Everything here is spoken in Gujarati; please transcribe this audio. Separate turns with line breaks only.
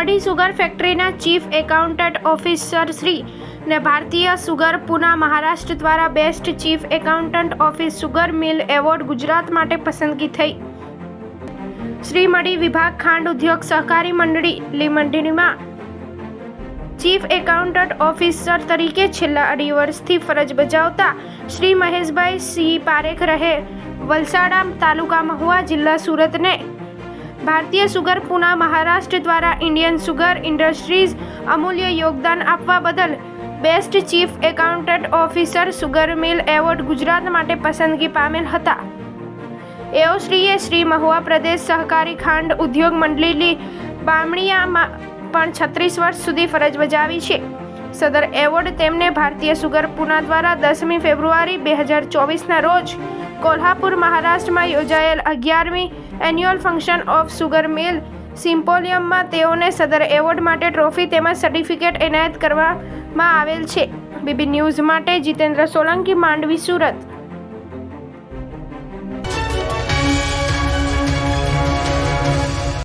મડી સુગર ફેક્ટરીના ચીફ એકાઉન્ટન્ટ ઓફિસર શ્રી ને ભારતીય સુગર પુના મહારાષ્ટ્ર દ્વારા best chief accountant office sugar mill award Gujarat માટે પસંદગી થઈ. શ્રી મડી વિભાગ ખાંડ ઉદ્યોગ સહકારી મંડળી મંડળીમાં ચીફ એકાઉન્ટન્ટ ઓફિસર તરીકે છેલ્લા અઢી વર્ષથી ફરજ બજાવતા શ્રી મહેશભાઈ સિંહ પારેખ રહે વલસાડા તાલુકા મહુવા જિલ્લા સુરતને ભારતીય સુગર પુના મહારાષ્ટ્ર દ્વારા ઇન્ડિયન સુગર ઇન્ડસ્ટ્રીઝ અમૂલ્ય યોગદાન આપવા બદલ best chief accountant officer sugar mill award Gujarat માટે પસંદગી પામેલ હતા. એઓ શ્રીએ શ્રી મહુવા પ્રદેશ સહકારી ખાંડ ઉદ્યોગ મંડળીની બામણીયામાં પણ છત્રીસ વર્ષ સુધી ફરજ બજાવી છે. સદર એવોર્ડ તેમને ભારતીય સુગર પુના દ્વારા દસમી ફેબ્રુઆરી બે હજાર ચોવીસના રોજ કોલ્હાપુર મહારાષ્ટ્રમાં યોજાયેલ અગિયારમી annual function of sugar mill સિમ્પોલિયમમાં તેઓને સદર એવોર્ડ માટે ટ્રોફી તેમજ સર્ટિફિકેટ એનાયત કરવામાં આવેલ છે. બીબી ન્યૂઝ માટે જીતેન્દ્ર સોલંકી માંડવી, સુરત.